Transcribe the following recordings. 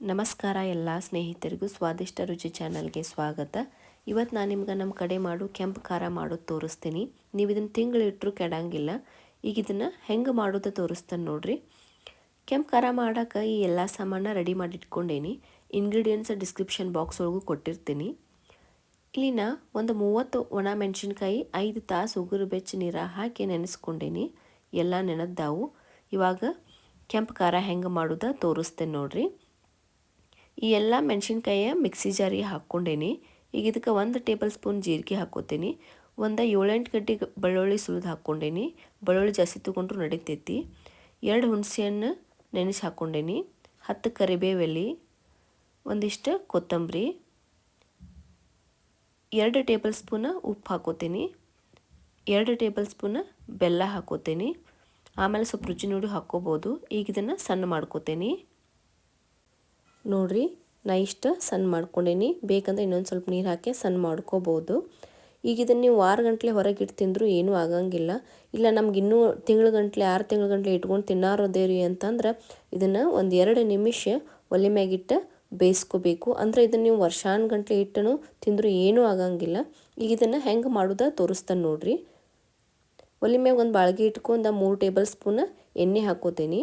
ನಮಸ್ಕಾರ ಎಲ್ಲ ಸ್ನೇಹಿತರಿಗೂ ಸ್ವಾದಿಷ್ಟ ರುಚಿ ಚಾನಲ್ಗೆ ಸ್ವಾಗತ. ಇವತ್ತು ನಾನು ನಿಮ್ಗೆ ನಮ್ಮ ಕಡೆ ಮಾಡು ಕೆಂಪು ಖಾರ ಮಾಡೋದು ತೋರಿಸ್ತೀನಿ. ನೀವು ಇದನ್ನು ತಿಂಗಳಿಟ್ಟರು ಕೆಡಂಗಿಲ್ಲ. ಈಗ ಇದನ್ನು ಹೆಂಗೆ ಮಾಡೋದು ತೋರಿಸ್ತಾನೆ ನೋಡಿರಿ. ಕೆಂಪು ಖಾರ ಮಾಡೋಕೆ ಈ ಎಲ್ಲ ಸಾಮಾನ ರೆಡಿ ಮಾಡಿ ಇಟ್ಕೊಂಡೇನಿ ಇಂಗ್ರೀಡಿಯೆಂಟ್ಸ್ ಡಿಸ್ಕ್ರಿಪ್ಷನ್ ಬಾಕ್ಸ್ ಒಳಗೂ ಕೊಟ್ಟಿರ್ತೀನಿ. ಇಲ್ಲಿನ ಒಂದು ಮೂವತ್ತು ಒಣ ಮೆಣಸಿನ್ಕಾಯಿ, ಐದು ತಾಸು ಉಗುರು ಬೆಚ್ಚ ನೀರ ಹಾಕಿ ನೆನೆಸ್ಕೊಂಡೇನಿ. ಎಲ್ಲ ನೆನೆದ್ದಾವು. ಇವಾಗ ಕೆಂಪು ಖಾರ ಹೆಂಗೆ ಮಾಡೋದ ತೋರಿಸ್ತೇನೆ ನೋಡ್ರಿ. ಈ ಎಲ್ಲ ಮೆಣಸಿನ್ಕಾಯಿಯ ಮಿಕ್ಸಿ ಜಾರಿಗೆ ಹಾಕ್ಕೊಂಡೇನಿ. ಈಗ ಇದಕ್ಕೆ ಒಂದು ಟೇಬಲ್ ಸ್ಪೂನ್ ಜೀರಿಗೆ ಹಾಕ್ಕೋತೀನಿ. ಒಂದು ಏಳೆಂಟು ಗಡ್ಡೆ ಬೆಳ್ಳುಳ್ಳಿ ಸುಲಿದು ಹಾಕ್ಕೊಂಡೇನಿ. ಬೆಳ್ಳುಳ್ಳಿ ಜಾಸ್ತಿ ತೊಗೊಂಡ್ರು ನಡೀತೈತಿ. ಎರಡು ಹುಣಸೆಹಣ್ಣು ನೆನೆಸಿ ಹಾಕ್ಕೊಂಡೇನಿ. ಹತ್ತು ಕರಿಬೇವೆಲೆ ಒಂದಿಷ್ಟು ಕೊತ್ತಂಬರಿ, ಎರಡು ಟೇಬಲ್ ಸ್ಪೂನ ಉಪ್ಪು ಹಾಕೋತೀನಿ ಎರಡು ಟೇಬಲ್ ಸ್ಪೂನ್ ಬೆಲ್ಲ ಹಾಕೋತೀನಿ ಆಮೇಲೆ ಸ್ವಲ್ಪ ರುಚಿ ನೋಡಿ ಹಾಕ್ಕೋಬೋದು. ಈಗ ಇದನ್ನು ಸಣ್ಣ ಮಾಡ್ಕೋತೀನಿ. ನೋಡಿರಿ, ನಾ ಇಷ್ಟು ಸಣ್ಣ ಮಾಡ್ಕೊಂಡೇನಿ. ಬೇಕಂದ್ರೆ ಇನ್ನೊಂದು ಸ್ವಲ್ಪ ನೀರು ಹಾಕಿ ಸಣ್ಣ ಮಾಡ್ಕೋಬೋದು. ಈಗ ಇದನ್ನು ನೀವು ವಾರ ಗಂಟ್ಲೆ ಹೊರಗೆ ಇಟ್ಟು ತಿಂದರೂ ಏನೂ ಆಗಂಗಿಲ್ಲ. ಇಲ್ಲ, ನಮ್ಗೆ ಇನ್ನೂ ತಿಂಗಳ ಗಂಟ್ಲೆ, ಆರು ತಿಂಗಳ ಗಂಟ್ಲೆ ಇಟ್ಕೊಂಡು ತಿನ್ನಾರೋದೇ ರೀ ಅಂತಂದ್ರೆ ಇದನ್ನು ಒಂದು ಎರಡು ನಿಮಿಷ ಒಲೆ ಮ್ಯಾಗಿಟ್ಟು ಬೇಯಿಸ್ಕೋಬೇಕು. ಅಂದರೆ ಇದನ್ನು ನೀವು ವರ್ಷಾನ್ ಗಂಟ್ಲೆ ಇಟ್ಟನು ತಿಂದರೂ ಏನೂ ಆಗಂಗಿಲ್ಲ. ಈಗ ಇದನ್ನು ಹೆಂಗೆ ಮಾಡೋದ ತೋರಿಸ್ತಾನೆ ನೋಡ್ರಿ. ಒಲೆ ಮ್ಯಾಗ ಒಂದು ಬಾಳ್ಗೆ ಇಟ್ಕೊಂಡು ಮೂರು ಟೇಬಲ್ ಸ್ಪೂನ್ ಎಣ್ಣೆ ಹಾಕೋತೀನಿ.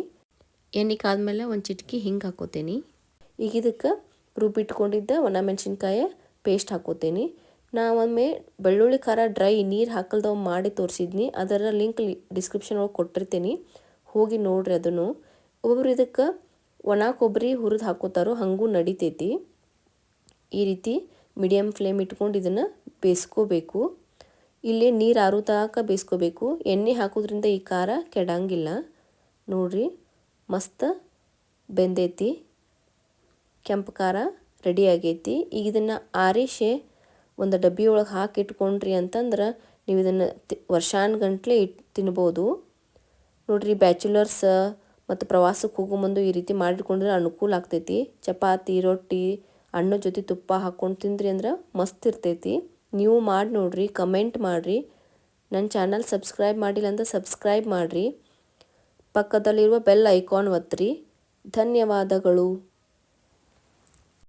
ಎಣ್ಣೆ ಕಾದ್ಮೇಲೆ ಒಂದು ಚಿಟಕಿ ಹಿಂಗೆ ಹಾಕೋತೀನಿ. ಈಗ ಇದಕ್ಕೆ ಒಣ ಮೆಣಸಿನ್ಕಾಯಿ ಪೇಸ್ಟ್ ಹಾಕೋತೀನಿ. ನಾ ಒಮ್ಮೆ ಬೆಳ್ಳುಳ್ಳಿ ಖಾರ ಡ್ರೈ ನೀರು ಹಾಕಲ್ದವ್ ಮಾಡಿ ತೋರಿಸಿದ್ನಿ. ಅದರ ಲಿಂಕ್ ಡಿಸ್ಕ್ರಿಪ್ಷನ್ ಒಳಗೆ ಕೊಟ್ಟಿರ್ತೀನಿ. ಹೋಗಿ ನೋಡ್ರಿ ಅದನ್ನು. ಒಬ್ಬೊಬ್ರು ಇದಕ್ಕೆ ಒಣ ಕೊಬ್ಬರಿ ಹುರಿದು ಹಾಕೋತಾರೋ ಹಾಗೂ ನಡಿತೈತಿ. ಈ ರೀತಿ ಮೀಡಿಯಮ್ ಫ್ಲೇಮ್ ಇಟ್ಕೊಂಡು ಇದನ್ನು ಬೇಯಿಸ್ಕೋಬೇಕು. ಇಲ್ಲಿ ನೀರು ಆರು ತಾಕ ಬೇಯಿಸ್ಕೋಬೇಕು. ಎಣ್ಣೆ ಹಾಕೋದ್ರಿಂದ ಈ ಖಾರ ಕೆಡಂಗಿಲ್ಲ. ನೋಡ್ರಿ, ಮಸ್ತ್ ಬೆಂದೈತಿ. ಕೆಂಪು ಖಾರ ರೆಡಿ ಆಗೈತಿ. ಈಗ ಇದನ್ನು ಆರಿಸಿ ಒಂದು ಡಬ್ಬಿ ಒಳಗೆ ಹಾಕಿ ಇಟ್ಕೊಂಡ್ರಿ ಅಂತಂದ್ರೆ ನೀವು ಇದನ್ನು ವರ್ಷಾನುಗಂಟ್ಲೆ ಇಟ್, ತಿನ್ಬೋದು. ನೋಡ್ರಿ ಬ್ಯಾಚುಲರ್ಸ್ ಮತ್ತು ಪ್ರವಾಸಕ್ಕೆ ಹೋಗೋ ಮುಂದೆ ಈ ರೀತಿ ಮಾಡಿಟ್ಕೊಂಡ್ರೆ ಅನುಕೂಲ ಆಗ್ತೈತಿ. ಚಪಾತಿ, ರೊಟ್ಟಿ ಅಣ್ಣ ಜೊತೆ ತುಪ್ಪ ಹಾಕ್ಕೊಂಡು ತಿಂದ್ರಿ ಅಂದ್ರೆ ಮಸ್ತ್ ಇರ್ತೈತಿ. ನೀವು ಮಾಡಿ ನೋಡ್ರಿ, ಕಮೆಂಟ್ ಮಾಡಿರಿ. ನನ್ನ ಚಾನಲ್ ಸಬ್ಸ್ಕ್ರೈಬ್ ಮಾಡಿಲ್ಲ ಅಂದ್ರೆ ಸಬ್ಸ್ಕ್ರೈಬ್ ಮಾಡಿರಿ. ಪಕ್ಕದಲ್ಲಿರುವ ಬೆಲ್ ಐಕಾನ್ ಒತ್ತಿರಿ ಧನ್ಯವಾದಗಳು.